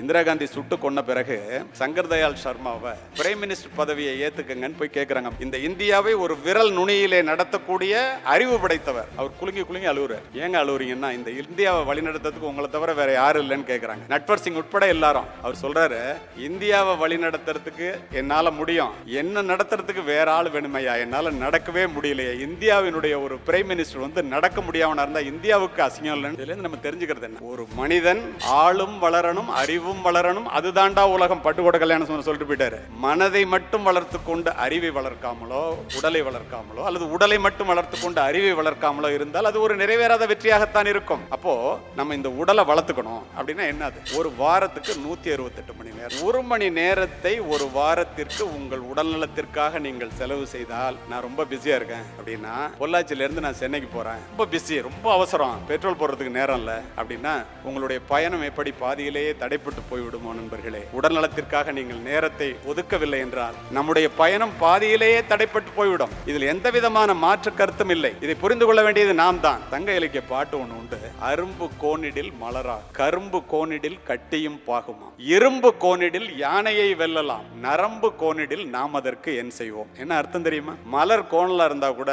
இந்திரா காந்தி சுட்டு கொன்ன பிறகு சங்கர் தயாள் சர்மாவை பிரைம் மினிஸ்டர் பதவியை ஏத்துக்கங்கன்னு போய் கேட்குறாங்க இந்த இந்தியாவை ஒரு விரல் நுனியிலே நடத்தக்கூடிய அறிவு படைத்தவர். அவர் குலுங்கி குலுங்கி அழுவுற ஏங்க அழுவுறீங்கன்னா இந்த இந்தியாவை வழிநடத்துறதுக்கு உங்களை தவிர வேற யாரும் இல்லைன்னு கேட்குறாங்க நட்வர் சிங் உட்பட எல்லாரும். அவர் சொல்றாரு இந்தியாவை வழிநடத்துறதுக்கு என்னால முடியும். என்ன நடத்துறதுக்கு வேற ஆள் வேணுமையா? என்னால நடக்கவே முடியலையே. இந்தியாவினுடைய ஒரு பிரைம் மினிஸ்டர் வந்து நடக்க முடியாமனா இருந்தா இந்தியாவுக்கு அசிங்கம் இல்லைன்னு நம்ம தெரிஞ்சுக்கிறது என்ன? ஒரு மனிதன் ஆளும் வளரணும் அறிவு அறிவும் வளரணும். அதுதாண்டா உலகம். பட்டுக்கோட கல்யாணம் சொல்லிட்டு போயிட்டாரு. மனதை மட்டும் வளர்த்து கொண்டு அறிவை வளர்க்காமலோ உடலை வளர்க்காமலோ அல்லது உடலை மட்டும் வளர்த்து கொண்டு அறிவை வளர்க்காமலோ இருந்தால் அது ஒரு நிறைவேறாத வெற்றியாகத்தான் இருக்கும். அப்போ நம்ம இந்த உடலை வளர்த்துக்கணும் அப்படின்னா என்னது ஒரு வாரத்துக்கு நூத்தி அறுபத்தெட்டு மணி நேரம். ஒரு மணி நேரத்தை ஒரு வாரத்திற்கு உங்கள் உடல் நலத்திற்காக நீங்கள் செலவு செய்தால் நான் ரொம்ப பிஸியா இருக்கேன் அப்படின்னா பொள்ளாச்சியில இருந்து நான் சென்னைக்கு போறேன். ரொம்ப பிஸி ரொம்ப அவசரம். பெட்ரோல் போடுறதுக்கு நேரம் இல்லை அப்படின்னா உங்களுடைய பயணம் எப்படி பாதியிலேயே தடைப்பட்டு போய்விடுமோ நண்பர்களே? உடல் நலத்திற்காக நீங்கள் நேரத்தை ஒதுக்கவில்லை என்றால் நம்முடைய பயணம் பாதியிலேயே தடைப்பட்டு போய்விடும். இதில் எந்த விதமான மாற்று கருத்தும் இல்லை. இதை புரிந்து கொள்ள வேண்டியது நாம் தான் தங்க இலக்கிய பாட்டு ஒன்று உண்டு. அரும்பு கோணிடில் மலரா கரும்பு கோணிடில் கட்டியும் பாகுமா? இரும்பு கோணிடில் யானையை வெல்லலாம். நரம்பு கோணிடில் நாம் அதற்கு என் செய்வோம். என்ன அர்த்தம் தெரியுமா? மலர் கோணலா இருந்தா கூட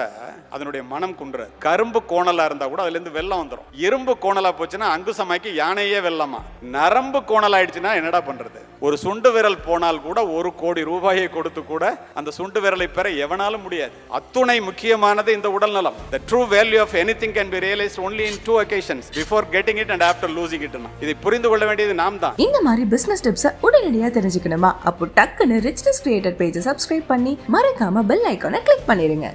அதனுடைய மனம் குன்ற கரும்பு கோணலா இருந்தா கூட அதுல இருந்து வெள்ளம் வந்துடும் இரும்பு கோணலா போச்சுன்னா அங்குசமாக்கி யானையே வெல்லமா? நரம்பு கோணலா ஆயிடுச்சுன்னா என்னடா பண்றது? ஒரு சுண்டு விரல் போனால் கூட ஒரு கோடி ரூபாயை கொடுத்து கூட அந்த சுண்டு விரலை பெற எவனாலும் முடியாது. அத்துணை முக்கியமானது இந்த உடல் நலம். True value of anything can be realise only in two occasions before getting it and after losing it இதை புரிந்து கொள்ள வேண்டியது நாம் தான். இந்த மாதிரி பிசினஸ் டிப்ஸை உடனடியாக தெரிஞ்சுக்கணுமா? அப்போ டக்குன்னு ரிச்னஸ் கிரியேட்டர் பேஜை சப்ஸ்கிரைப் பண்ணி மறக்காம பெல் ஐக்கானை கிளிக் பண்ணிருங்க.